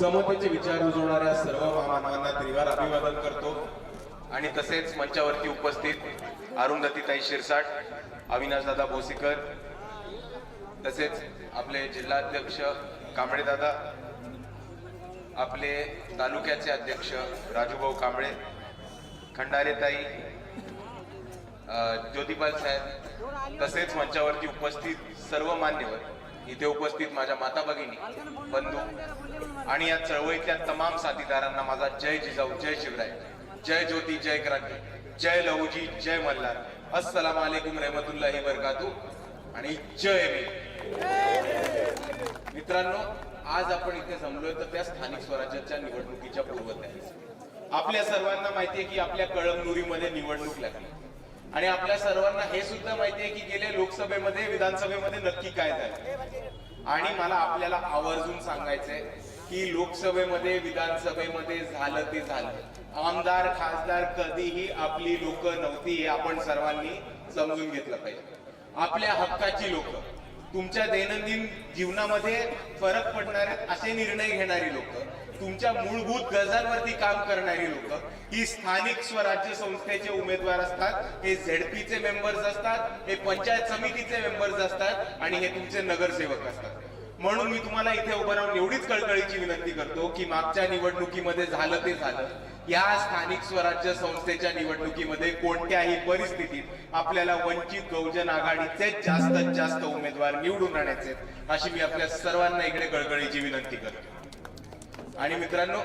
समतेचे विचार रुजवणाऱ्या सर्व महामानवांना त्रिवार अभिवादन करतो. आणि तसेच मंचावरती उपस्थित अरुंधतीताई शिरसाट अविनाशदादा भोसीकर तसेच आपले जिल्हाध्यक्ष कांबळेदादा आपले तालुक्याचे अध्यक्ष राजूभाऊ कांबळे खंडारेताई ज्योतिपाल साहेब तसेच मंचावरती उपस्थित सर्व मान्यवर इथे उपस्थित माझ्या माता भगिनी बंधू आणि या चळवळीतल्या तमाम साथीदारांना माझा जय जिजाऊ जय शिवराय. जय ज्योती जय क्रांती. जय लहूजी जय मल्हार. अस्सलाम वालेकुम रहमतुल्लाही बरकातू आणि जय भीम. मित्रांनो आज आपण इथे जमलोय तर त्या स्थानिक स्वराज्याच्या निवडणुकीच्या पूर्वतयारी आपल्या सर्वांना माहितीये की आपल्या कळमनुरीमध्ये निवडणूक लागली. आणि आपल्या सर्वांना हे सुद्धा माहितीये की गेल्या लोकसभेमध्ये विधानसभेमध्ये नक्की काय झालं? आणि मला आपल्याला आवर्जून सांगायचंय की लोकसभेमध्ये विधानसभेमध्ये झालं ते झालं. आमदार खासदार कधीही आपली लोक नव्हती हे आपण सर्वांनी समजून घेतलं पाहिजे. आपल्या हक्काची लोक. तुमच्या दैनंदिन जीवनामध्ये फरक पडणारे असे निर्णय घेणारी लोक तुमच्या मूलभूत गरजांवरती काम करणारी लोक ही स्थानिक स्वराज्य संस्थेचे उमेदवार असतात हे झेडपीचे मेंबर्स असतात हे पंचायत समितीचे मेंबर्स असतात आणि हे तुमचे नगरसेवक असतात. म्हणून मी तुम्हाला इथे उभं राहून एवढीच कळकळीची विनंती करतो की मागच्या निवडणुकीमध्ये झालं ते झालं. या स्थानिक स्वराज्य संस्थेच्या निवडणुकीमध्ये कोणत्याही परिस्थितीत आपल्याला वंचित बहुजन आघाडीचे जास्तीत जास्त उमेदवार निवडून आणायचे अशी मी आपल्या सर्वांना इकडे कळकळीची विनंती करतो. आणि मित्रांनो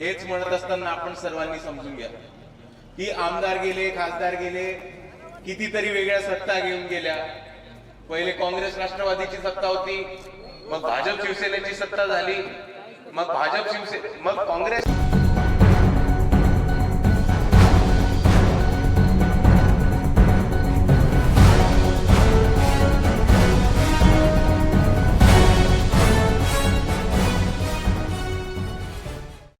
हेच म्हणत असताना आपण सर्वांनी समजून घ्या की आमदार गेले खासदार गेले कितीतरी वेगळ्या सत्ता घेऊन गेल्या. पहिले काँग्रेस राष्ट्रवादीची सत्ता होती मग भाजप शिवसेनेची सत्ता झाली. मग भाजप शिवसेने मग काँग्रेस